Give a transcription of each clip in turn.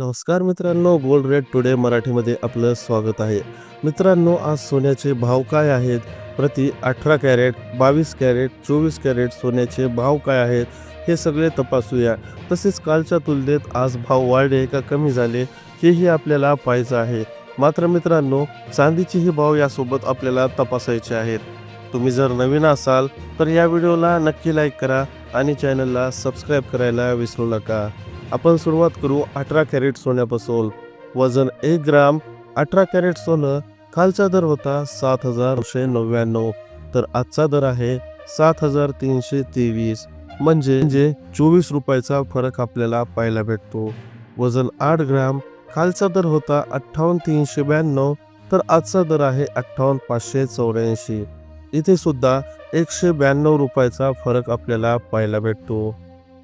नमस्कार मित्रांनो gold rate today मराठीमध्ये आपलं स्वागत आहे. मित्रांनो आज सोन्याचे भाव काय आहेत? प्रति अठरा कॅरेट बावीस कॅरेट चोवीस कॅरेट सोन्याचे भाव काय आहेत? हे सगळे तपासूया. तसेच कालच्या तुलनेत आज भाव वाढले का कमी झाले हेही आपल्याला पाहायचं आहे. मात्र मित्रांनो चांदीचेही भाव यासोबत आपल्याला तपासायचे आहेत. तुम्ही जर नवीन असाल तर या व्हिडिओला नक्की लाईक करा आणि चॅनलला सबस्क्राईब करायला विसरू नका. आपण सुरुवात करू अठरा कॅरेट सोन्यापासून. वजन एक ग्राम अठरा कॅरेट सोनं कालचा दर होता सात हजार नऊशे नव्याण्णव तर आजचा दर आहे सात हजार तीनशे तेवीस. म्हणजे जे चोवीस रुपयाचा फरक आपल्याला पाहायला भेटतो. वजन आठ ग्राम कालचा दर होता अठ्ठावन्न तीनशे ब्याण्णव तर आजचा दर आहे अठ्ठावन्न पाचशे चौऱ्याऐंशी. इथे सुद्धा एकशे ब्याण्णव रुपयाचा फरक आपल्याला पाहायला भेटतो.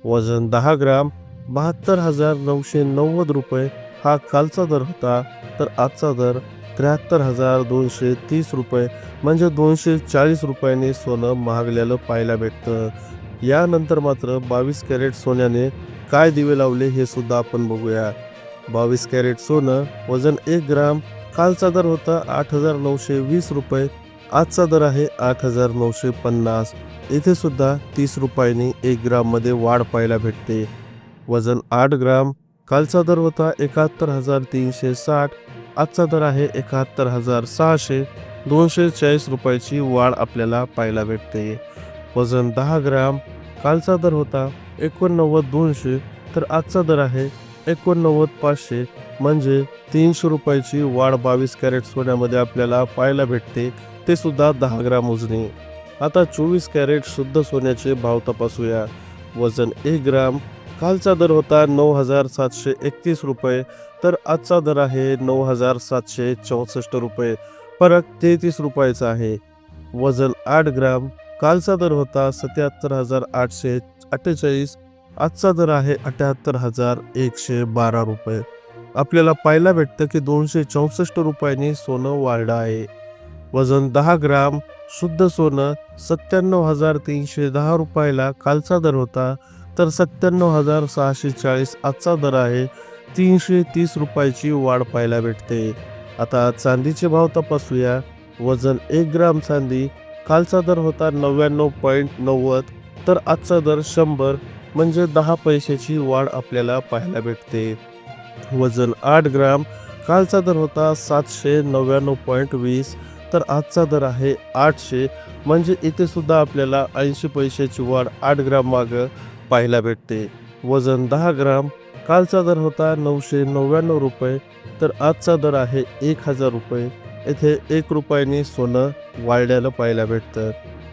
वजन दहा ग्राम बहात्तर हजार नऊशे नव्वद रुपये हा कालचा दर होता तर आजचा दर त्र्याहत्तर हजार दोनशे तीस रुपये म्हणजे दोनशे चाळीस रुपयांनी सोनं महागल्याला पाहायला भेटतं. यानंतर मात्र बावीस कॅरेट सोन्याने काय दिवे लावले हे सुद्धा आपण बघूया. बावीस कॅरेट सोनं वजन एक ग्राम कालचा दर होता आठ हजार नऊशे वीस रुपये आजचा दर आहे आठ हजार नऊशे पन्नास. इथे सुद्धा तीस रुपयांनी एक ग्राममध्ये वाढ पाहायला भेटते. वजन आठ ग्राम कालचा दर होता एकाहत्तर हजार तीनशे साठ आजचा दर आहे एकाहत्तर हजार सहाशे दोनशे चाळीस रुपयाची वाढ आपल्याला पाहायला भेटते. वजन दहा ग्राम कालचा दर होता एकोणनव्वद दोनशे तर आजचा दर आहे एकोणनव्वद पाचशे म्हणजे तीनशे रुपयाची वाढ बावीस कॅरेट सोन्यामध्ये आपल्याला पाहायला भेटते ते सुद्धा दहा ग्राम उजणे आता चोवीस कॅरेट शुद्ध सोन्याचे भाव तपासूया. वजन एक ग्राम कालचा दर होता नऊ हजार सातशे एकतीस रुपये तर आजचा दर आहे नऊ हजार सातशे चौसष्ट रुपये. फरक तेहतीस रुपयाचा आहे. वजन आठ ग्राम कालचा दर होता सत्याहत्तर हजार आठशे अठ्ठेचाळीस आजचा दर आहे अठ्याहत्तर हजार एकशे बारा रुपये. आपल्याला पाहायला भेटतं की दोनशे चौसष्ट रुपयांनी सोनं वाढलं आहे. वजन दहा ग्राम शुद्ध सोनं सत्त्याण्णव हजार तीनशे दहा रुपयाला कालचा दर होता तर सत्त्याण्णव हजार सहाशे चाळीस आजचा दर आहे तीनशे तीस रुपयाची वाढ पाहायला भेटते. आता चांदीचे भाव तपासूया. वजन एक ग्राम चांदी कालचा दर होता नव्याण्णव पॉईंट नव्वद तर आजचा दर शंभर म्हणजे दहा पैशाची वाढ आपल्याला पाहायला भेटते. वजन आठ ग्राम कालचा दर होता सातशे नव्याण्णव पॉईंट वीस तर आजचा दर आहे आठशे म्हणजे इथे सुद्धा आपल्याला ऐंशी पैशाची वाढ आठ ग्राम मागं पाहायला भेटते. वजन दहा ग्राम कालचा दर होता नऊशे नव्याण्णव रुपये तर आजचा दर आहे एक हजार रुपये. येथे एक रुपयाने सोनं वाढल्याला पाहायला भेटतं.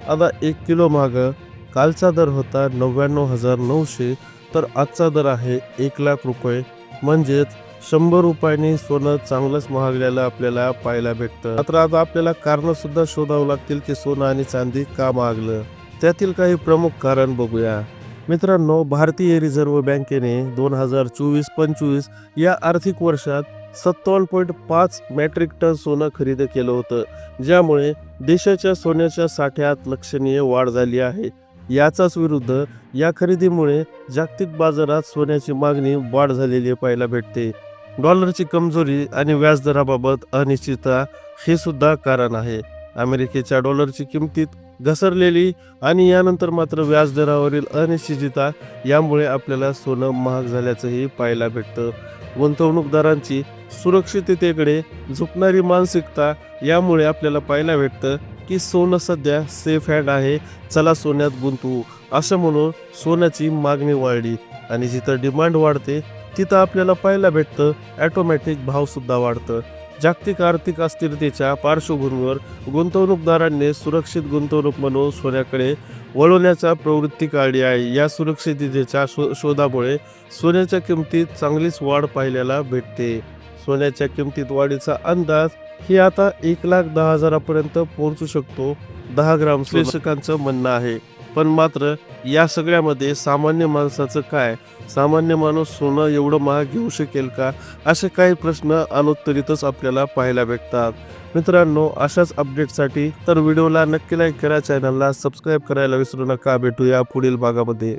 आता एक किलो मागं कालचा दर होता नव्याण्णव हजार नऊशे तर आजचा दर आहे एक लाख रुपये. म्हणजेच शंभर रुपयांनी सोनं चांगलंच महागल्याला आपल्याला पाहायला भेटतं. मात्र आता आपल्याला कारणंसुद्धा शोधावं लागतील की सोनं आणि चांदी का महागलं. त्यातील काही प्रमुख कारण बघूया. मित्रांनो भारतीय रिझर्व्ह बँकेने दोन हजार चोवीस पंचवीस या आर्थिक वर्षात सत्तावन्न पॉईंट पाच मॅट्रिक टन सोनं खरेदी केलं होतं ज्यामुळे देशाच्या सोन्याच्या साठ्यात लक्षणीय वाढ झाली आहे. याचाच विरुद्ध या खरेदीमुळे जागतिक बाजारात सोन्याची मागणी वाढ झालेली पाहायला भेटते. डॉलरची कमजोरी आणि व्याजदराबाबत अनिश्चितता हे सुद्धा कारण आहे. अमेरिकेच्या डॉलरची किमतीत घसरलेली आणि यानंतर मात्र व्याजदरावरील अनिश्चितता यामुळे आपल्याला सोनं महाग झाल्याचंही पाहायला भेटतं. गुंतवणूकदारांची सुरक्षिततेकडे झुकणारी मानसिकता यामुळे आपल्याला पाहायला भेटतं की सोनं सध्या सेफ हँड आहे. चला सोन्यात गुंतवू. असं म्हणून सोन्याची मागणी वाढली आणि जिथं डिमांड वाढते तिथं आपल्याला पाहायला भेटतं ॲटोमॅटिक भावसुद्धा वाढतं. जागतिक आर्थिक अस्थिरतेच्या पार्श्वभूमीवर गुंतवणूकदारांनी सुरक्षित गुंतवणूक म्हणून सोन्याकडे वळवण्याचा प्रवृत्ती काढली आहे. या सुरक्षिततेच्या शो शोधामुळे सोन्याच्या किमतीत चांगलीच वाढ पाहायला भेटते. सोन्याच्या किमतीत वाढीचा अंदाज ही आता एक लाख दहा हजारापर्यंत पोहोचू शकतो दहा ग्राम विश्लेषकांचं म्हणणं आहे. पण मात्र या सगळ्यामध्ये सामान्य माणसाचं काय? सामान्य माणूस सोनं एवढं महाग घेऊ शकेल का? असे काही प्रश्न अनुत्तरितच आपल्याला पाहायला भेटतात. मित्रांनो अशाच अपडेटसाठी तर व्हिडिओला नक्की लाईक करा चॅनलला सबस्क्राईब करायला विसरू नका. भेटूया पुढील भागामध्ये.